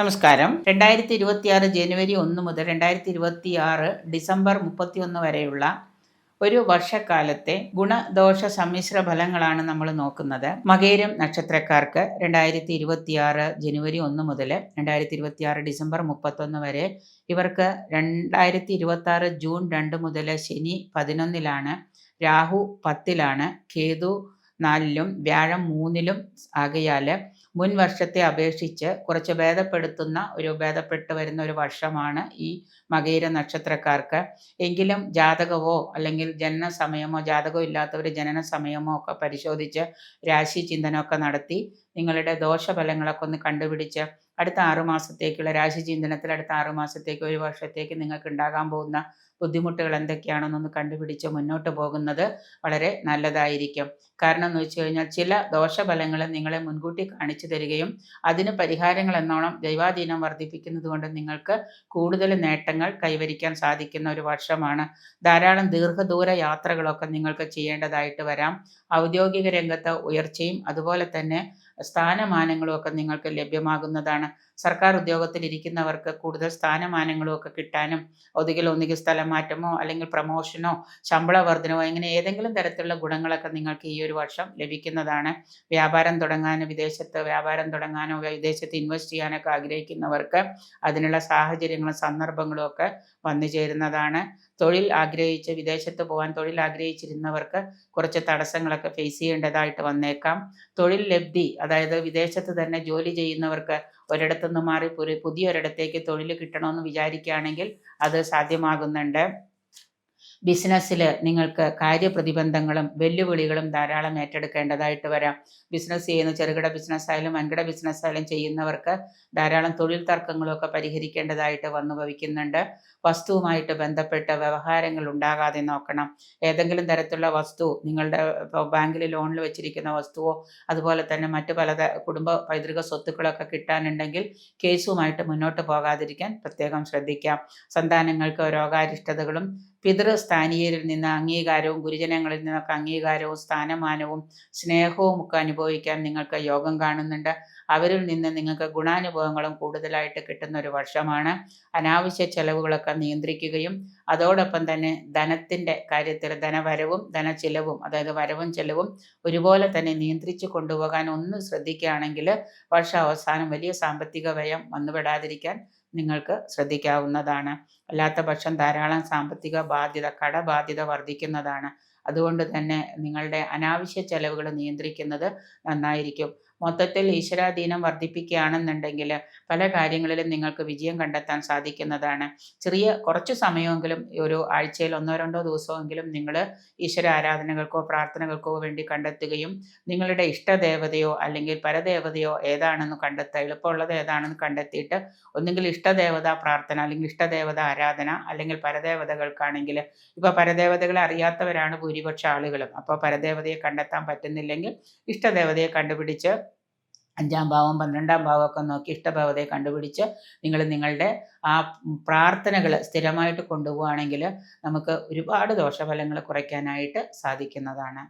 നമസ്കാരം. രണ്ടായിരത്തി ഇരുപത്തിയാറ് ജനുവരി ഒന്ന് മുതൽ രണ്ടായിരത്തി ഇരുപത്തി ആറ് ഡിസംബർ മുപ്പത്തിയൊന്ന് വരെയുള്ള ഒരു വർഷക്കാലത്തെ ഗുണദോഷ സമ്മിശ്ര ഫലങ്ങളാണ് നമ്മൾ നോക്കുന്നത്. മകേരം നക്ഷത്രക്കാർക്ക് രണ്ടായിരത്തി ഇരുപത്തിയാറ് ജനുവരി ഒന്ന് മുതൽ രണ്ടായിരത്തി ഇരുപത്തിയാറ് ഡിസംബർ മുപ്പത്തൊന്ന് വരെ ഇവർക്ക് രണ്ടായിരത്തി ഇരുപത്തി ആറ് ജൂൺ രണ്ട് മുതൽ ശനി പതിനൊന്നിലാണ് രാഹു പത്തിലാണ് കേതു നാലിലും വ്യാഴം മൂന്നിലും ആകയാൽ മുൻ വർഷത്തെ അപേക്ഷിച്ച് കുറച്ച് ഭേദപ്പെടുത്തുന്ന ഒരു ഭേദപ്പെട്ട് വരുന്ന ഒരു വർഷമാണ് ഈ മകയിര നക്ഷത്രക്കാർക്ക്. എങ്കിലും ജാതകമോ അല്ലെങ്കിൽ ജനന സമയമോ ജാതകമോ ഇല്ലാത്തവർ ജനന സമയമോ ഒക്കെ പരിശോധിച്ച് രാശി ചിന്തനമൊക്കെ നടത്തി നിങ്ങളുടെ ദോഷഫലങ്ങളൊക്കെ ഒന്ന് കണ്ടുപിടിച്ച് അടുത്ത ആറു മാസത്തേക്കുള്ള രാശി ചിന്തനത്തിൽ അടുത്ത ആറു മാസത്തേക്ക് ഒരു വർഷത്തേക്ക് നിങ്ങൾക്ക് ഉണ്ടാകാൻ പോകുന്ന ബുദ്ധിമുട്ടുകൾ എന്തൊക്കെയാണെന്നൊന്ന് കണ്ടുപിടിച്ച് മുന്നോട്ട് പോകുന്നത് വളരെ നല്ലതായിരിക്കും. കാരണം എന്ന് വെച്ച് കഴിഞ്ഞാൽ ചില ദോഷഫലങ്ങൾ നിങ്ങളെ മുൻകൂട്ടി കാണിച്ചു തരികയും അതിന് പരിഹാരങ്ങൾ എന്നോണം ദൈവാധീനം വർദ്ധിപ്പിക്കുന്നത് കൊണ്ട് നിങ്ങൾക്ക് കൂടുതൽ നേട്ടങ്ങൾ കൈവരിക്കാൻ സാധിക്കുന്ന ഒരു വർഷമാണ്. ധാരാളം ദീർഘദൂര യാത്രകളൊക്കെ നിങ്ങൾക്ക് ചെയ്യേണ്ടതായിട്ട് വരാം. ഔദ്യോഗിക രംഗത്ത് ഉയർച്ചയും അതുപോലെ തന്നെ സ്ഥാനമാനങ്ങളും ഒക്കെ നിങ്ങൾക്ക് ലഭ്യമാകുന്നതാണ്. സർക്കാർ ഉദ്യോഗത്തിൽ ഇരിക്കുന്നവർക്ക് കൂടുതൽ സ്ഥാനമാനങ്ങളും ഒക്കെ കിട്ടാനും ഒന്നുകിൽ ഒന്നുകിൽ സ്ഥലം മാറ്റമോ അല്ലെങ്കിൽ പ്രമോഷനോ ശമ്പള വർധനവോ ഇങ്ങനെ ഏതെങ്കിലും തരത്തിലുള്ള ഗുണങ്ങളൊക്കെ നിങ്ങൾക്ക് ഈ ഒരു വർഷം ലഭിക്കുന്നതാണ്. വ്യാപാരം തുടങ്ങാനോ വിദേശത്ത് വ്യാപാരം തുടങ്ങാനോ വിദേശത്ത് ഇൻവെസ്റ്റ് ചെയ്യാനൊക്കെ ആഗ്രഹിക്കുന്നവർക്ക് അതിനുള്ള സാഹചര്യങ്ങളും സന്ദർഭങ്ങളും ഒക്കെ വന്നു ചേരുന്നതാണ്. തൊഴിൽ ആഗ്രഹിച്ച് വിദേശത്ത് പോകാൻ തൊഴിൽ ആഗ്രഹിച്ചിരുന്നവർക്ക് കുറച്ച് തടസ്സങ്ങളൊക്കെ ഫേസ് ചെയ്യേണ്ടതായിട്ട് വന്നേക്കാം. തൊഴിൽ ലബ്ധി അതായത് വിദേശത്ത് തന്നെ ജോലി ചെയ്യുന്നവർക്ക് ഒരിടത്തുനിന്ന് മാറി പുതിയൊരിടത്തേക്ക് തൊഴിൽ കിട്ടണമെന്ന് വിചാരിക്കുകയാണെങ്കിൽ അത് സാധ്യമാകുന്നുണ്ട്. ബിസിനസ്സിൽ നിങ്ങൾക്ക് കാര്യപ്രതിബന്ധങ്ങളും വെല്ലുവിളികളും ധാരാളം ഏറ്റെടുക്കേണ്ടതായിട്ട് വരാം. ബിസിനസ് ചെയ്യുന്ന ചെറുകിട ബിസിനസ് ആയാലും വൻകിട ബിസിനസ് ആയാലും ചെയ്യുന്നവർക്ക് ധാരാളം തൊഴിൽ തർക്കങ്ങളൊക്കെ പരിഹരിക്കേണ്ടതായിട്ട് വന്നു ഭവിക്കുന്നുണ്ട്. വസ്തുവുമായിട്ട് ബന്ധപ്പെട്ട വ്യവഹാരങ്ങൾ ഉണ്ടാകാതെ നോക്കണം. ഏതെങ്കിലും തരത്തിലുള്ള വസ്തു നിങ്ങളുടെ ബാങ്കിൽ ലോണിൽ വെച്ചിരിക്കുന്ന വസ്തുവോ അതുപോലെ തന്നെ മറ്റു പല കുടുംബ പൈതൃക സ്വത്തുക്കളൊക്കെ കിട്ടാനുണ്ടെങ്കിൽ കേസുമായിട്ട് മുന്നോട്ട് പോകാതിരിക്കാൻ പ്രത്യേകം ശ്രദ്ധിക്കാം. സന്താനങ്ങൾക്ക് രോഗാരിഷ്ടതകളും പിതൃസ്ഥാനീയരിൽ നിന്ന് അംഗീകാരവും ഗുരുജനങ്ങളിൽ നിന്നൊക്കെ അംഗീകാരവും സ്ഥാനമാനവും സ്നേഹവും ഒക്കെ അനുഭവിക്കാൻ നിങ്ങൾക്ക് യോഗം കാണുന്നുണ്ട്. അവരിൽ നിന്ന് നിങ്ങൾക്ക് ഗുണാനുഭവങ്ങളും കൂടുതലായിട്ട് കിട്ടുന്ന ഒരു വർഷമാണ്. അനാവശ്യ ചെലവുകളൊക്കെ നിയന്ത്രിക്കുകയും അതോടൊപ്പം തന്നെ ധനത്തിന്റെ കാര്യത്തിൽ ധനവരവും ധനച്ചിലവും അതായത് വരവും ചെലവും ഒരുപോലെ തന്നെ നിയന്ത്രിച്ചു കൊണ്ടുപോകാൻ ഒന്ന് ശ്രദ്ധിക്കുകയാണെങ്കിൽ വർഷ അവസാനം വലിയ സാമ്പത്തിക വ്യയം വന്നുവിടാതിരിക്കാൻ നിങ്ങൾക്ക് ശ്രദ്ധിക്കാവുന്നതാണ്. അല്ലാത്ത പക്ഷം ധാരാളം സാമ്പത്തിക ബാധ്യത കടബാധ്യത വർദ്ധിക്കുന്നതാണ്. അതുകൊണ്ട് തന്നെ നിങ്ങളുടെ അനാവശ്യ ചെലവുകൾ നിയന്ത്രിക്കുന്നത് നന്നായിരിക്കും. മൊത്തത്തിൽ ഈശ്വരാധീനം വർദ്ധിപ്പിക്കുകയാണെന്നുണ്ടെങ്കിൽ പല കാര്യങ്ങളിലും നിങ്ങൾക്ക് വിജയം കണ്ടെത്താൻ സാധിക്കുന്നതാണ്. ചെറിയ കുറച്ച് സമയമെങ്കിലും ഒരു ആഴ്ചയിൽ ഒന്നോ രണ്ടോ ദിവസമെങ്കിലും നിങ്ങൾ ഈശ്വര ആരാധനകൾക്കോ പ്രാർത്ഥനകൾക്കോ വേണ്ടി കണ്ടെത്തുകയും നിങ്ങളുടെ ഇഷ്ടദേവതയോ അല്ലെങ്കിൽ പരദേവതയോ ഏതാണെന്ന് കണ്ടെത്തുക എളുപ്പമുള്ളത് ഏതാണെന്ന് കണ്ടെത്തിയിട്ട് ഒന്നുകിൽ ഇഷ്ടദേവത പ്രാർത്ഥന അല്ലെങ്കിൽ ഇഷ്ടദേവത ആരാധന അല്ലെങ്കിൽ പരദേവതകൾക്കാണെങ്കിൽ ഇപ്പോൾ പരദേവതകളെ അറിയാത്തവരാണ് ഭൂരിപക്ഷ ആളുകളും. അപ്പോൾ പരദേവതയെ കണ്ടെത്താൻ പറ്റുന്നില്ലെങ്കിൽ ഇഷ്ടദേവതയെ കണ്ടുപിടിച്ച് അഞ്ചാം ഭാവം പന്ത്രണ്ടാം ഭാവമൊക്കെ നോക്കി ഇഷ്ടഭാവതയെ കണ്ടുപിടിച്ച് നിങ്ങൾ നിങ്ങളുടെ ആ പ്രാർത്ഥനകൾ സ്ഥിരമായിട്ട് കൊണ്ടുപോവുകയാണെങ്കിൽ നമുക്ക് ഒരുപാട് ദോഷഫലങ്ങൾ കുറയ്ക്കാനായിട്ട് സാധിക്കുന്നതാണ്.